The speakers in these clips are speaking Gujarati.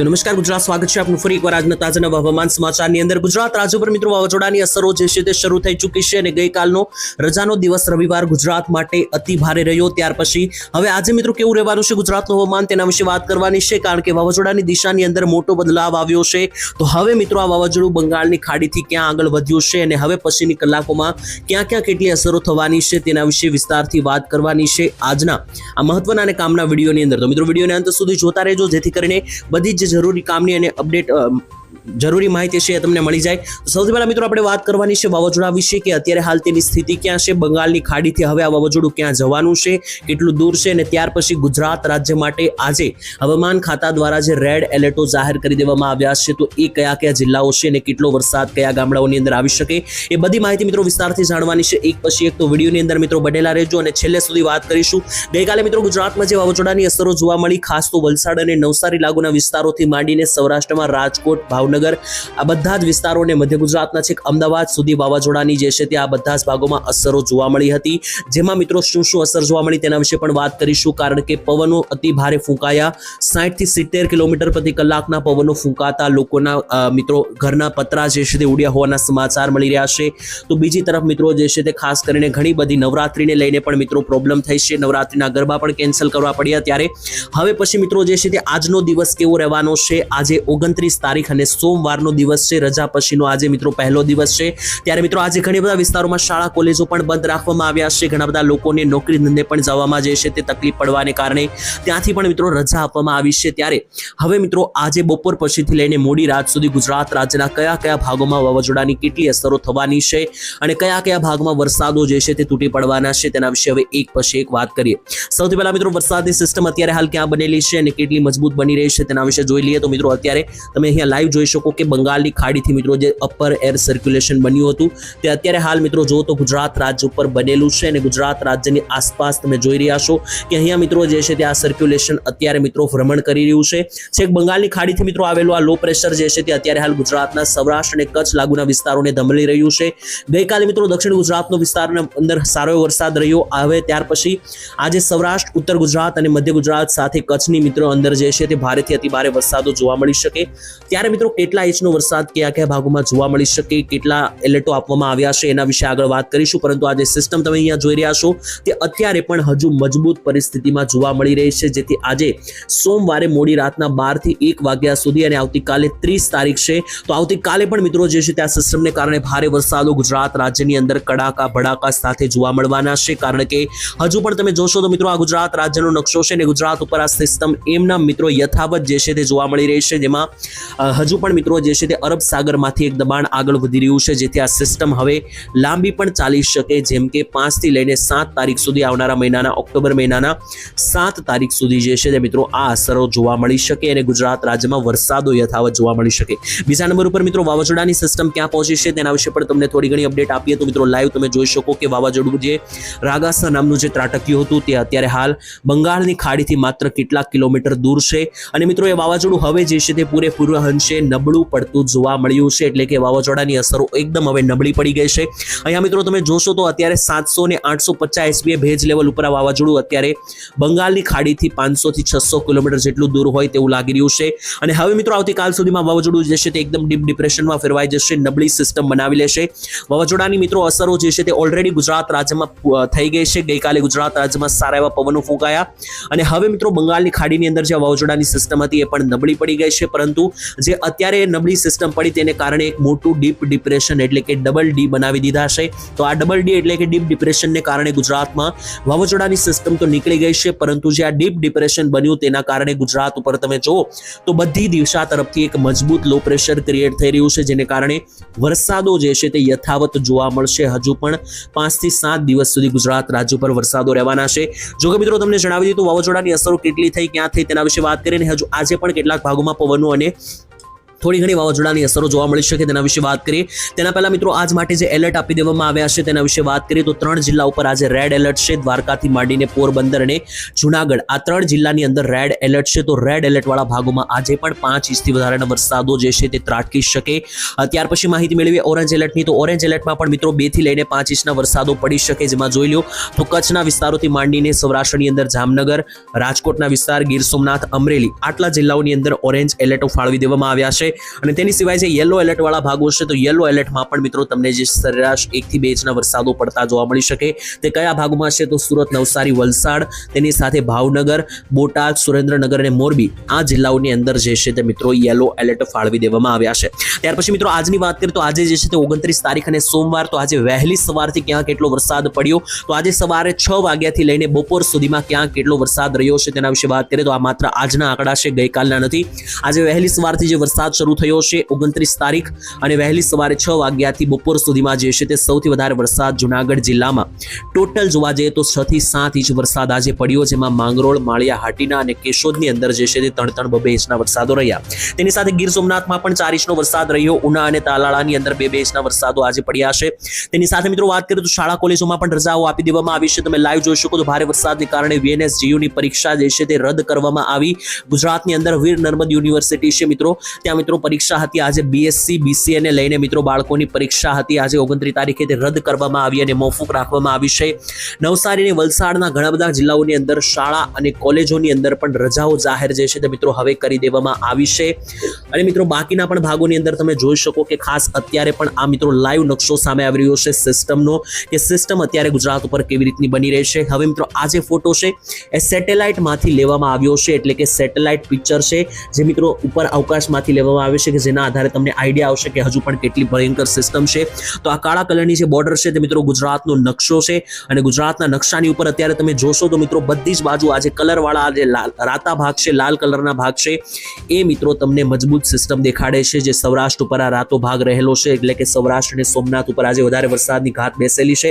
તો નમસ્કાર, ગુજરાત સ્વાગત છે આપનું ફરી એકવાર આજના તાજા હવામાન સમાચારની અંદર. ગુજરાત રાજ્ય પર મિત્રો વાવાઝોડાની અસરો જે છે તે શરૂ થઈ ચૂકી છે અને ગઈકાલનો રજાનો દિવસ રવિવાર ગુજરાત માટે અતિ ભારે રહ્યો. ત્યાર પછી હવે આજે મિત્રો કેવું રહેવાનું છે ગુજરાતનું હવામાન તેના વિશે વાત કરવાની છે, કારણ કે વાવાઝોડાની દિશાની અંદર મોટો બદલાવ આવ્યો છે. તો હવે મિત્રો આ વાવાઝોડું બંગાળની ખાડીથી ક્યાં આગળ વધ્યું છે અને હવે પછીની કલાકોમાં ક્યાં ક્યાં કેટલી અસરો થવાની છે તેના વિશે વિસ્તારથી વાત કરવાની છે આજના આ મહત્વના અને કામના વિડીયોની અંદર. તો મિત્રો વિડીયોને અંત સુધી જોતા રહેજો, જેથી કરીને બધી જ જરૂરી કામની અને અપડેટ જરૂરી માહિતી છે એ તમને મળી જાય. સૌથી પહેલા મિત્રો આપણે વાત કરવાની છે વાવાઝોડા વિશે કે અત્યારે હાલ તેની સ્થિતિ ક્યાં છે, બંગાળની ખાડીથી હવે આ વાવાઝોડું ક્યાં જવાનું છે, કેટલું દૂર છે અને ત્યાર પછી ગુજરાત રાજ્ય માટે આજે હવામાન ખાતા દ્વારા જે રેડ એલર્ટો જાહેર કરી દેવામાં આવ્યા છે, તો એ કયા કયા જિલ્લાઓ છે અને કેટલો વરસાદ કયા ગામડાઓની અંદર આવી શકે, એ બધી માહિતી મિત્રો વિસ્તારથી જાણવાની છે. એક પછી એક તો વિડીયોની અંદર મિત્રો બનેલા રહેજો અને છેલ્લે સુધી વાત કરીશું. ગઈકાલે મિત્રો ગુજરાતમાં જે વાવાઝોડાની અસરો જોવા મળી, ખાસ તો વલસાડ અને નવસારી લાગુના વિસ્તારોથી માંડીને સૌરાષ્ટ્રમાં રાજકોટ ભાવનગર. આ બધા જ વિસ્તારો અને મધ્ય ગુજરાતના છેક અમદાવાદ સુધી વાવાઝોડાની જે છે તે આ બધા જ ભાગોમાં અસરો જોવા મળી હતી. જેમાં મિત્રો શું શું અસર જોવા મળી તેના વિશે પણ વાત કરીશું. કારણ કે પવનો અતિ ભારે ફૂંકાયા. સાઠથી સિત્તેર કિલોમીટર પ્રતિ કલાકના પવનો ફૂંકાતા લોકોના મિત્રો ઘરના પતરા જે છે તે ઉડ્યા હોવાના સમાચાર મળી રહ્યા છે. તો બીજી તરફ મિત્રો જે છે તે ખાસ કરીને ઘણી બધી નવરાત્રીને લઈને પણ મિત્રો પ્રોબ્લેમ થઈ છે. નવરાત્રીના ગરબા પણ કેન્સલ કરવા પડ્યા ત્યારે. હવે પછી મિત્રો જે છે તે આજનો દિવસ કેવો રહેવાનો છે? આજે ઓગણત્રીસ તારીખ અને સોમવારનો દિવસ છે, રજા પછીનો આજે મિત્રો પહેલો દિવસ છે. ત્યારે મિત્રો આજે ઘણી બધા વિસ્તારોમાં શાળા, કોલેજો પણ બંધ રાખવામાં આવ્યા છે. ઘણા બધા લોકોને નોકરી ધંધે પણ જવામાં જે છે તે તકલીફ પડવાને કારણે ત્યાંથી પણ મિત્રો રજા આપવામાં આવી છે. ત્યારે હવે મિત્રો આજે બપોર પછીથી લઈને મોડી રાત સુધી ગુજરાત રાજ્યના કયા કયા ભાગોમાં વાવાઝોડાની કેટલી અસરો થવાની છે અને કયા કયા ભાગમાં વરસાદો જે છે તે તૂટી પડવાના છે તેના વિશે હવે એક પછી એક વાત કરીએ. સૌથી પહેલા મિત્રો વરસાદની સિસ્ટમ અત્યારે હાલ ક્યાં બનેલી છે અને કેટલી મજબૂત બની રહી છે તેના વિશે જોઈ લઈએ તો મિત્રો અત્યારે તમે અહીંયા લાઈવ જોઈ શકો કે બંગાળની ખાડીથી મિત્રો જે અપર એર સર્ક્યુલેશન બન્યું હતું, તે અત્યારે હાલ મિત્રો જો તો ગુજરાત રાજ્ય ઉપર બનેલું છે અને ગુજરાત રાજ્યની આસપાસ તમે જોઈ રહ્યા છો કે અહીંયા મિત્રો જે છે તે આ સર્ક્યુલેશન અત્યારે મિત્રો ભ્રમણ કરી રહ્યું છે. છેક બંગાળની ખાડીથી મિત્રો આવેલું આ લો પ્રેશર જે છે તે અત્યારે હાલ ગુજરાતના સૌરાષ્ટ્ર અને કચ્છ લાગુના વિસ્તારોને ધમલી રહ્યું છે. ગઈકાલે મિત્રો દક્ષિણ ગુજરાતનો વિસ્તારના અંદર સારો વરસાદ રહ્યો. આવે ત્યાર પછી આજે સૌરાષ્ટ્ર, ઉત્તર ગુજરાત અને મધ્ય ગુજરાત સાથે કચ્છની મિત્રો અંદર જે છે તે ભારેથી અતિભારે વરસાદો જોવા મળી શકે. ત્યારે મિત્રો કેટલા ઇંચનો વરસાદ કયા કયા ભાગોમાં જોવા મળી શકે કેટલા એલર્ટો આપવામાં આવ્યા છે એના વિશે આગળ વાત કરીશું. પરંતુ આ જે સિસ્ટમ તમે અહીંયા જોઈ રહ્યા છો તે અત્યારે પણ હજુ મજબૂત પરિસ્થિતિમાં જોવા મળી રહી છે જેથી આજે સોમવારે મોડી રાતના બારથી એક વાગ્યા સુધી અને આવતીકાલે ત્રીસ તારીખ છે. તો આવતીકાલે પણ મિત્રો જે છે તે આ સિસ્ટમને કારણે ભારે વરસાદો ગુજરાત રાજ્યની અંદર કડાકા ભડાકા સાથે જોવા મળવાના છે. કારણ કે હજુ પણ તમે જોશો તો મિત્રો આ ગુજરાત રાજ્યનો નકશો છે ને ગુજરાત ઉપર આ સિસ્ટમ એમના મિત્રો યથાવત જે છે તે જોવા મળી રહી છે. જેમાં અ, પણ મિત્રો જે છે તે અરબ સાગરમાંથી એક દબાણ આગળ વધી રહ્યું છે, જેથી આ સિસ્ટમ હવે લાંબી પણ ચાલી શકે, જેમ કે પાંચથી લઈને સાત તારીખ સુધી આવનારા મહિનાના, ઓક્ટોબર મહિનાના સાત તારીખ સુધી જે છે તે મિત્રો આ અસરો જોવા મળી શકે અને ગુજરાત રાજ્યમાં વરસાદો યથાવત જોવા મળી શકે. બીજા નંબર ઉપર મિત્રો વાવાઝોડાની સિસ્ટમ ક્યાં પહોંચી છે તેના વિશે પણ તમને થોડી ઘણી અપડેટ આપીએ તો મિત્રો લાઈવ તમે જોઈ શકો કે વાવાઝોડું જે રાગાસા નામનું જે ત્રાટક્યું હતું તે અત્યારે હાલ બંગાળની ખાડીથી માત્ર કેટલાક કિલોમીટર દૂર છે. અને મિત્રો એ વાવાઝોડું હવે જે છે તે પૂરેપૂરું અંશે નબળું પડતું જોવા મળ્યું છે. એટલે કે વાવાઝોડાની અસરો એકદમ હવે નબળી પડી ગઈ છે. અહીંયા મિત્રો તમે જોશો તો અત્યારે સાતસો ને આઠસો પચાસ એસબીએ ભેજ લેવલ ઉપર આ વાવાઝોડું અત્યારે બંગાળની ખાડીથી પાંચસો થી છસો કિલોમીટર જેટલું દૂર હોય તેવું લાગી રહ્યું છે. અને હવે મિત્રો આવતીકાલ સુધીમાં વાવાઝોડું જે છે તે એકદમ ડીપ ડિપ્રેશનમાં ફેરવાઈ જશે, નબળી સિસ્ટમ બનાવી લેશે. વાવાઝોડાની મિત્રો અસરો જે છે તે ઓલરેડી ગુજરાત રાજ્યમાં થઈ ગઈ છે. ગઈકાલે ગુજરાત રાજ્યમાં સારા એવા પવનો ફૂંકાયા. અને હવે મિત્રો બંગાળની ખાડીની અંદર જે વાવાઝોડાની સિસ્ટમ હતી એ પણ નબળી પડી ગઈ છે. પરંતુ જે અત્યારે નબળી સિસ્ટમ પડી તેને કારણે એક મોટું ડીપ ડિપ્રેશન એટલે કે ડબલ ડી બનાવી દીધા છે. તો આ ડબલ ડી એટલે કે ડીપ ડિપ્રેશનને કારણે ગુજરાતમાં વાવાઝોડાની સિસ્ટમ તો નીકળી ગઈ છે, પરંતુ જે આ ડીપ ડિપ્રેશન બન્યું તેના કારણે ગુજરાત ઉપર તમે જુઓ તો બધી દિશા તરફથી એક મજબૂત લો પ્રેશર ક્રિએટ થઈ રહ્યું છે, જેને કારણે વરસાદો જે છે તે યથાવત જોવા મળશે. હજુ પણ પાંચથી સાત દિવસ સુધી ગુજરાત રાજ્ય પર વરસાદો રહેવાના છે. જો કે મિત્રો તમને જણાવી દીધું વાવાઝોડાની અસરો કેટલી થઈ, ક્યાં થઈ તેના વિશે વાત કરીને હજુ આજે પણ કેટલાક ભાગોમાં પવનો અને થોડી ઘણી વાવાઝોડાની અસરો જોવા મળી શકે તેના વિશે વાત કરીએ. તેના પહેલા મિત્રો આજ માટે જે એલર્ટ આપી દેવામાં આવ્યા છે તેના વિશે વાત કરીએ તો ત્રણ જિલ્લા ઉપર આજે રેડ એલર્ટ છે. દ્વારકાથી માંડીને પોરબંદર અને જુનાગઢ. આ ત્રણ જિલ્લાની અંદર રેડ એલર્ટ છે તો રેડ એલર્ટવાળા ભાગોમાં આજે પણ પાંચ ઇંચથી વધારાના વરસાદો જે છે તે ત્રાટકી શકે. ત્યાર પછી માહિતી મેળવીએ ઓરેન્જ એલર્ટની. તો ઓરેન્જ એલર્ટમાં પણ મિત્રો બેથી લઈને પાંચ ઇંચના વરસાદો પડી શકે જેમાં જોઈ લો તો કચ્છના વિસ્તારોથી માંડીને સૌરાષ્ટ્રની અંદર જામનગર, રાજકોટના વિસ્તાર, ગીર સોમનાથ, અમરેલી આટલા જિલ્લાઓની અંદર ઓરેન્જ એલર્ટો ફાળવી દેવામાં આવ્યા છે. અને તેની સિવાય જે યલો એલર્ટ વાળા ભાગો છે, તો યલો એલર્ટમાં પણ મિત્રો તમને જે સરેરાશ એકથી બે ઇંચના વરસાદો પડતા જોવા મળી શકે. તે કયા ભાગમાં છે, તો સુરત, નવસારી, વલસાડ, તેની સાથે ભાવનગર, બોટાદ, સુરેન્દ્રનગર અને મોરબી આ જિલ્લાઓની અંદર જે છે તે મિત્રો યલો એલર્ટ ફાળવી દેવામાં આવ્યા છે. ત્યાર પછી મિત્રો આજની વાત કરીએ, તો આજે જે છે તે ઓગણત્રીસ તારીખ અને સોમવાર, તો આજે વહેલી સવારથી ક્યાં કેટલો વરસાદ પડ્યો? તો આજે સવારે છ વાગ્યાથી લઈને બપોર સુધીમાં ક્યાં કેટલો વરસાદ રહ્યો છે તેના વિશે વાત કરીએ, તો આ માત્ર આજના આંકડા છે, ગઈકાલના નથી. આજે વહેલી સવારથી જે વરસાદ શરૂ થયો છે ઓગણત્રીસ તારીખ અને વહેલી સવારે છ વાગ્યાથી બપોર સુધીમાં જે છે તે સૌથી વધારે વરસાદ જુનાગઢ જિલ્લામાં. ટોટલ જોવા જઈએ તો છ થી સાત ઇંચ વરસાદ આજે પડ્યો, જેમાં માંગરોળ, માળિયા, હાટીના અને કેશોદની અંદર જે છે તે ત્રણ ત્રણ બબે ઇંચના વરસાદો રહ્યા. તેની સાથે ગીર સોમનાથમાં પણ ચાર ઇંચનો વરસાદ રહ્યો. ઉના અને તાલાળાની અંદર બે બે ઇંચના વરસાદો આજે પડ્યા છે. તેની સાથે મિત્રો વાત કરીએ તો શાળા, કોલેજોમાં પણ રજાઓ આપી દેવામાં આવી છે. તમે લાઈવ જોઈ શકો તો ભારે વરસાદને કારણે વીએનએસ જીયુની પરીક્ષા જે છે તે રદ કરવામાં આવી. ગુજરાતની અંદર વીર નર્મદ યુનિવર્સિટી છે મિત્રો. ત્યાં મિત્રો પરીક્ષા હતી આજે બીએસસી બીસીએને લઈને મિત્રો બાળકોની પરીક્ષા હતી. આજે ઓગણત્રીસ તારીખે તે રદ કરવામાં આવી અને મોફૂક રાખવામાં આવી છે. નવસારી અને વલસાડના ઘણા બધા જિલ્લાઓની અંદર શાળા અને કોલેજોની અંદર પણ રજાઓ જાહેર જે છે તે મિત્રો હવે કરી દેવામાં આવી છે. અને મિત્રો, બાકીના પણ ભાગોની અંદર તમે જોઈ શકો કે ખાસ અત્યારે પણ આ મિત્રો લાઈવ નકશો સામે આવી રહ્યો છે સિસ્ટમનો કે સિસ્ટમ અત્યારે ગુજરાત ઉપર કેવી રીતની બની રહી છે. હવે મિત્રો, આ જે ફોટો છે એ સેટેલાઇટમાંથી લેવામાં આવ્યો છે, એટલે કે સેટેલાઇટ પિક્ચર છે, જે મિત્રો ઉપર અવકાશમાંથી લેવામાં આવે છે કે જેના આધારે તમને આઈડિયા આવશે કે હજુ પણ કેટલી ભયંકર સિસ્ટમ છે. તો આ કાળા કલરની જે બોર્ડર છે તે મિત્રો ગુજરાતનો નકશો છે અને ગુજરાતના નકશાની ઉપર અત્યારે તમે જોશો તો મિત્રો બધી જ બાજુ આ જે કલરવાળા જે રાતા ભાગ છે, લાલ કલરના ભાગ છે, એ મિત્રો તમને મજબૂત સિસ્ટમ દેખાડે છે જે સૌરાષ્ટ્ર ઉપર આ રાતો ભાગ રહેલો છે. એટલે કે સૌરાષ્ટ્ર અને સોમનાથ ઉપર આજે વધારે વરસાદની ઘાત બેસેલી છે.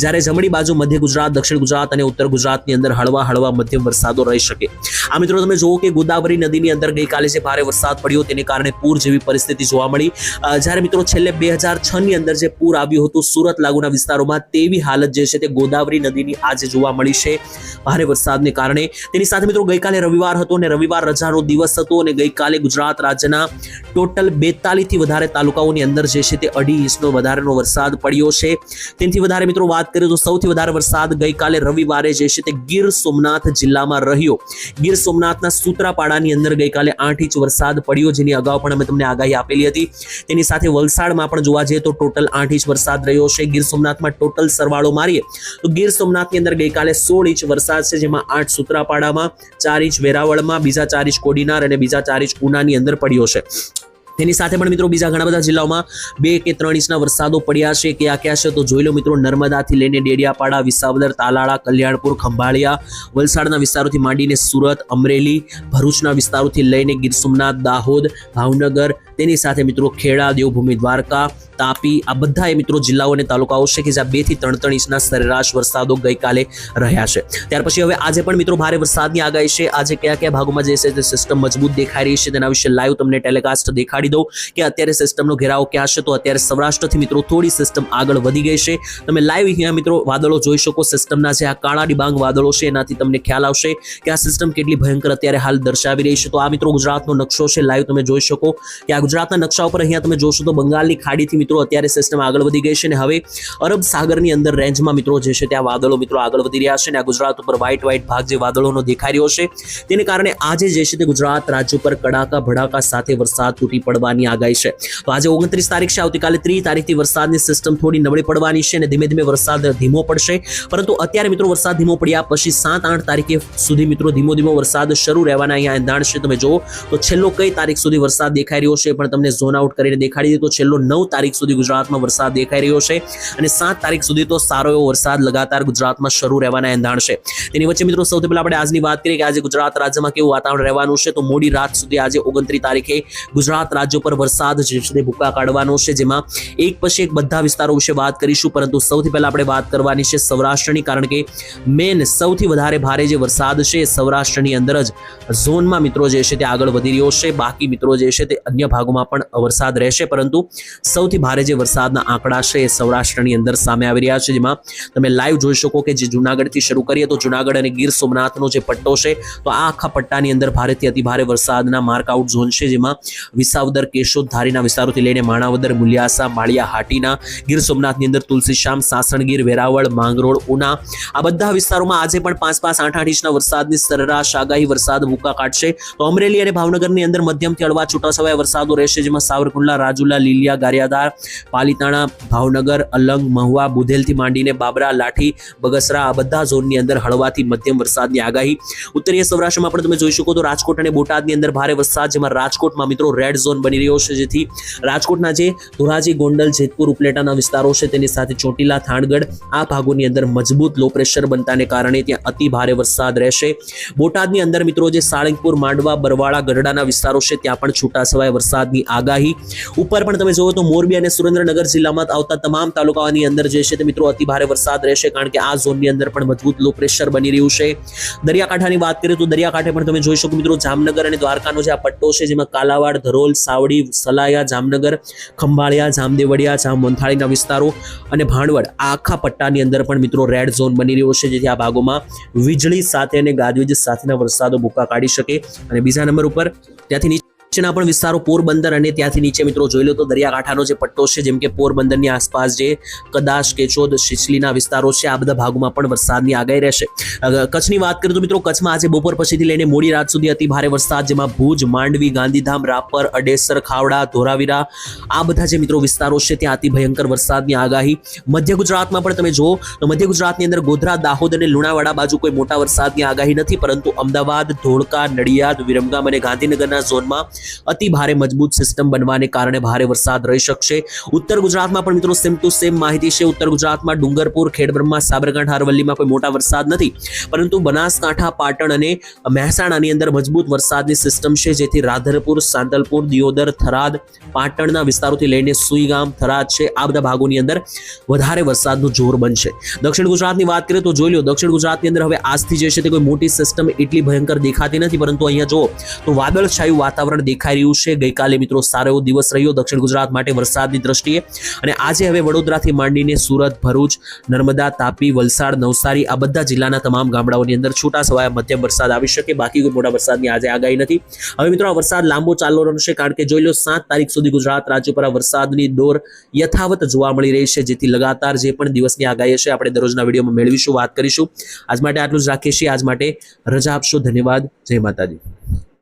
જ્યારે જમણી બાજુ મધ્ય ગુજરાત, દક્ષિણ ગુજરાત અને ઉત્તર ગુજરાતની અંદર હળવા હળવા મધ્યમ વરસાદો રહી શકે. આ મિત્રો તમે જુઓ કે ગોદાવરી નદીની અંદર ગઈકાલે જે ભારે વરસાદ પડ્યો, તેને પૂર જેવી પરિસ્થિતિ જોવા મળી. જ્યારે મિત્રો છેલ્લે બે હજાર છ ની અંદર જે પૂર આવ્યું હતું સુરત લાગુના વિસ્તારોમાં, તેવી હાલત જે છે તે ગોદાવરી નદીની આજે જોવા મળી છે ભારે વરસાદને કારણે. તેની સાથે મિત્રો ગઈકાલે રવિવાર હતો અને રવિવાર રજાનો દિવસ હતો અને ગઈકાલે ગુજરાત રાજ્યના ટોટલ બેતાલીસથી વધારે તાલુકાઓની અંદર જે છે તે અઢી ઇંચનો વધારેનો વરસાદ પડ્યો છે. તેથી વધારે મિત્રો વાત કરીએ તો સૌથી વધારે વરસાદ ગઈકાલે રવિવારે જે છે તે ગીર સોમનાથ જિલ્લામાં રહ્યો. ગીર સોમનાથના સૂત્રાપાડાની અંદર ગઈકાલે આઠ ઇંચ વરસાદ પડ્યો, જેની અગાઉ પણ અમે તમને આગાહી આપેલી હતી. તેની સાથે વલસાડમાં પણ જોવા જઈએ તો ટોટલ આઠ ઇંચ વરસાદ રહ્યો છે. ગીર સોમનાથમાં ટોટલ સરવાળો મારીએ તો ગીર સોમનાથની અંદર ગઈકાલે સોળ ઇંચ વરસાદ છે, જેમાં આઠ સુત્રાપાડામાં, ચાર ઇંચ વેરાવળમાં, બીજા ચાર ઇંચ કોડીનાર અને બીજા ચાર ઇંચ ઉનાની અંદર પડ્યો છે. તેની સાથે પણ મિત્રો બીજા ઘણા બધા જિલ્લાઓમાં બે કે ત્રણ ઇંચના વરસાદો પડ્યા છે. કે આ ક્યાં છે તો જોઈ લો મિત્રો નર્મદાથી લઈને ડેડિયાપાડા, વિસાવદર, તાલાળા, કલ્યાણપુર, ખંભાળિયા, વલસાડના વિસ્તારોથી માંડીને સુરત, અમરેલી, ભરૂચના વિસ્તારોથી લઈને ગીર સોમનાથ, દાહોદ, ભાવનગર તેની સાથે મિત્રો ખેડા, દેવભૂમિ, દ્વારકા, તાપી, આ બધા એ મિત્રો જિલ્લાઓ અને તાલુકાઓ છે કે જ્યાં બેથી ત્રણ ત્રણ ઇંચના સરેરાશ વરસાદો ગઈકાલે રહ્યા છે. ત્યાર પછી હવે આજે પણ મિત્રો ભારે વરસાદની આગાહી છે. આજે કયા કયા ભાગોમાં જે છે તે સિસ્ટમ મજબૂત દેખાઈ રહી છે તેના વિશે લાઈવ તમને ટેલિકાસ્ટ દેખાડી દઉં કે અત્યારે સિસ્ટમનો ઘેરાવ ક્યાં છે તો અત્યારે સૌરાષ્ટ્રથી મિત્રો થોડી સિસ્ટમ આગળ વધી ગઈ છે. તમે લાઈવ અહીંયા મિત્રો વાદળો જોઈ શકો. સિસ્ટમના જે આ કાળા ડિબાંગ વાદળો છે એનાથી તમને ખ્યાલ આવશે કે આ સિસ્ટમ કેટલી ભયંકર અત્યારે હાલ દર્શાવી રહી છે. તો આ મિત્રો ગુજરાતનો નકશો છે. લાઈવ તમે જોઈ શકો કે આ ગુજરાતના નકશા ઉપર અહીંયા તમે જોશો તો બંગાળની ખાડીથી મિત્રો અત્યારે સિસ્ટમ આગળ વધી ગઈ છે અને હવે અરબ સાગરની અંદર રેન્જમાં મિત્રો જે છે ત્યાં વાદળો મિત્રો આગળ વધી રહ્યા છે અને આ ગુજરાત ઉપર વ્હાઇટ વ્હાઇટ ભાગ જે વાદળોનો દેખાઈ રહ્યો છે, તેને કારણે આજે જે છે તે ગુજરાત રાજ્ય ઉપર કડાકા ભડાકા સાથે વરસાદ તૂટી પડવાની આગાહી છે. તો આજે ઓગણત્રીસ તારીખ છે, આવતીકાલે ત્રીસ તારીખથી વરસાદની સિસ્ટમ થોડી નબળી પડવાની છે અને ધીમે ધીમે વરસાદ ધીમો પડશે. પરંતુ અત્યારે મિત્રો વરસાદ ધીમો પડ્યા પછી સાત આઠ તારીખે સુધી મિત્રો ધીમો ધીમો વરસાદ શરૂ રહેવાના અહીંયા એંધાણ છે. તમે જુઓ તો છેલ્લો કઈ તારીખ સુધી વરસાદ દેખાઈ રહ્યો છે? પણ તમને ઝોન આઉટ કરીને દેખાડી દીધો. છેલ્લો નવ તારીખ સુધી ગુજરાતમાં વરસાદ દેખાઈ રહ્યો છે અને સાત તારીખ સુધી તો સારો એવો વરસાદ લગાતાર ગુજરાતમાં શરૂ રહેવાના એંધાણ છે. તેની વચ્ચે મિત્રો સૌથી પહેલા આપણે આજની વાત કરીએ કે આજે ગુજરાત રાજ્યમાં કેવું વાતાવરણ રહેવાનું છે. તો મોડી રાત સુધી આજે ઓગણત્રીસ તારીખે ગુજરાત રાજ્ય પર વરસાદ જે ભૂકા કાઢવાનો છે. જેમાં એક પછી એક બધા વિસ્તારો વિશે વાત કરીશું. પરંતુ સૌથી પહેલા આપણે વાત કરવાની છે સૌરાષ્ટ્રની, કારણ કે મેન સૌથી વધારે ભારે જે વરસાદ છે સૌરાષ્ટ્રની અંદર જ ઝોનમાં મિત્રો જે છે તે આગળ વધી રહ્યો છે. બાકી મિત્રો જે છે તે અન્ય ભાગોમાં પણ વરસાદ રહેશે, પરંતુ સૌથી ભારે જે વરસાદના આંકડા છે એ સૌરાષ્ટ્રની અંદર સામે આવી રહ્યા છે, જેમાં તમે લાઈવ જોઈ શકો કે જે જૂનાગઢથી શરૂ કરીએ તો જૂનાગઢ અને ગીર સોમનાથનો જે પટ્ટો છે, તો આ આખા પટ્ટાની અંદર ભારેથી અતિભારે વરસાદના માર્કઆઉટ ઝોન છે, જેમાં વિસાવદર કેશોદ ધારીના વિસ્તારોથી લઈને માણાવદર, મુલિયાસા, માળિયા, હાટીના, ગીર સોમનાથની અંદર તુલસીશ્યામ, સાસણગીર, વેરાવળ, માંગરોળ, ઉના, આ બધા વિસ્તારોમાં આજે પણ પાંચ પાંચ આઠ આઠ ઇંચના વરસાદની સરેરાશ આગાહી વરસાદ ભૂકા કાઢશે. તો અમરેલી અને ભાવનગરની અંદર મધ્યમથી હળવા છૂટાછવાયા વરસાદો રહેશે, જેમાં સાવરકુંડલા, રાજુલા, લીલિયા ગારિયાદાર પાલીતાણા, ભાવનગર, અલંગ, મહુવા, બુધેલથી માંડીને બાબરા, લાઠી, બગસરા, આ બધા ઝોનની અંદર હળવાથી મધ્યમ વરસાદની આગાહી. ઉત્તરીય સૌરાષ્ટ્રમાં પણ તમે જોઈ શકો તો રાજકોટ અને બોટાદની અંદર ભારે વરસાદ, જેમાં રાજકોટમાં મિત્રો રેડ ઝોન બની રહ્યો છે, જેથી રાજકોટના જે ધોરાજી, ગોંડલ, જેતપુર, ઉપલેટાના વિસ્તારો છે, તેની સાથે ચોટીલા, થાણગઢ, આ ભાગોની અંદર મજબૂત લો પ્રેશર બનતાને કારણે ત્યાં અતિ ભારે વરસાદ રહેશે. બોટાદની અંદર મિત્રો જે સાળંગપુર, માંડવા, બરવાળા, ગઢડાના વિસ્તારો છે, ત્યાં પણ છૂટાછવાયા વરસાદની આગાહી. ઉપર પણ તમે જુઓ તો મોરબી અને સુરેન્દ્રનગર જિલ્લામાં આવતા તમામ તાલુકાઓની અંદર જે છે તે મિત્રો અતિ ભારે વરસાદ રહેશે કારણ કે આ ઝોનની અંદર પણ મજબૂત લો પ્રેશર બની રહ્યું છે. દરિયાકાંઠાની વાત કરીએ તો દરિયાકાંઠે પણ તમે જોઈ શકો મિત્રો જામનગર અને દ્વારકાનો જે આ પટ્ટો છે જેમાં કાલાવાડ, ધરોલ, સાવડી, સલાયા, જામનગર, ખંભાળિયા, જામદેવડિયા, જામ મોંથાળીના વિસ્તારો અને ભાણવડ આખા પટ્ટાની અંદર પણ મિત્રો રેડ ઝોન બની રહ્યો છે જેથી આ ભાગોમાં વીજળી સાથે અને ગાજવીજ સાથેના વરસાદો ભૂકા કાઢી શકે. અને બીજા નંબર ઉપર ત્યાંથી નીચેના પણ વિસ્તારો પોરબંદર અને ત્યાંથી નીચે મિત્રો જોઈ લો તો દરિયાકાંઠાનો જે પટ્ટો છે, જેમ કે પોરબંદરની આસપાસ જે કદાચ કેચોદ શિચલીના વિસ્તારો છે, આ બધા ભાગોમાં પણ વરસાદની આગાહી રહેશે. કચ્છની વાત કરીએ તો મિત્રો કચ્છમાં આજે બપોર પછીથી લઈને મોડી રાત સુધી અતિ ભારે વરસાદ, જેમાં ભુજ, માંડવી, ગાંધીધામ, રાપર, અડેસર, ખાવડા, ધોરાવીરા, આ બધા જે મિત્રો વિસ્તારો છે, ત્યાં અતિ ભયંકર વરસાદની આગાહી. મધ્ય ગુજરાતમાં પણ તમે જુઓ તો મધ્ય ગુજરાતની અંદર ગોધરા, દાહોદ અને લુણાવાડા બાજુ કોઈ મોટા વરસાદની આગાહી નથી, પરંતુ અમદાવાદ, ધોળકા, નડિયાદ, વિરમગામ અને ગાંધીનગરના ઝોનમાં અતિ ભારે મજબૂત સિસ્ટમ બનવાને કારણે ભારે વરસાદ રહી શકશે. ઉત્તર ગુજરાતમાં પણ મિત્રો સેમ ટુ સેમ માહિતી છે. ઉત્તર ગુજરાતમાં ડુંગરપુર, ખેડબ્રહ્મા, સાબરકાંઠા, અરવલ્લીમાં કોઈ મોટા વરસાદ નથી. પરંતુ બનાસકાંઠા, પાટણ અને મહેસાણાની અંદર મજબૂત વરસાદની સિસ્ટમ છે. જેથી રાધરપુર, સાંતલપુર, દિયોદર, થરાદ, પાટણના વિસ્તારોથી લઈને સુઈગામ, થરાદ છે, આ બધા ભાગોની અંદર વધારે વરસાદનું જોર બનશે. દક્ષિણ ગુજરાતની વાત કરીએ તો જોઈ લો દક્ષિણ ગુજરાતની અંદર હવે આજથી જે છે તે કોઈ મોટી સિસ્ટમ એટલી ભયંકર દેખાતી નથી. પરંતુ અહીંયા જો તો વાદળછાયું વાતાવરણ દેખાઈ રહ્યું છે. ગઈકાલે મિત્રો સારો એવો દિવસ રહ્યો દક્ષિણ ગુજરાત માટે વરસાદની દ્રષ્ટિએ. અને આજે હવે વડોદરાથી માંડીને સુરત, ભરૂચ, નર્મદા, તાપી, વલસાડ, નવસારી આ બધા જિલ્લાના તમામ ગામડાઓની અંદર છૂટા છવાયા મધ્યમ વરસાદ આવી શકે. બાકી કોઈ મોટા વરસાદની આજે આગાહી નથી. હવે મિત્રો આ વરસાદ લાંબો ચાલુ રહેશે કારણ કે જોઈ લો સાત તારીખ સુધી ગુજરાત રાજ્ય પર આ વરસાદની દોર યથાવત જોવા મળી રહી છે, જેથી લગાતાર જે પણ દિવસની આગાહી છે આપણે દરરોજના વિડીયોમાં મેળવીશું, વાત કરીશું. આજ માટે આટલું જ રાખીએ છીએ. આજ માટે રજા આપશો. ધન્યવાદ. જય માતાજી.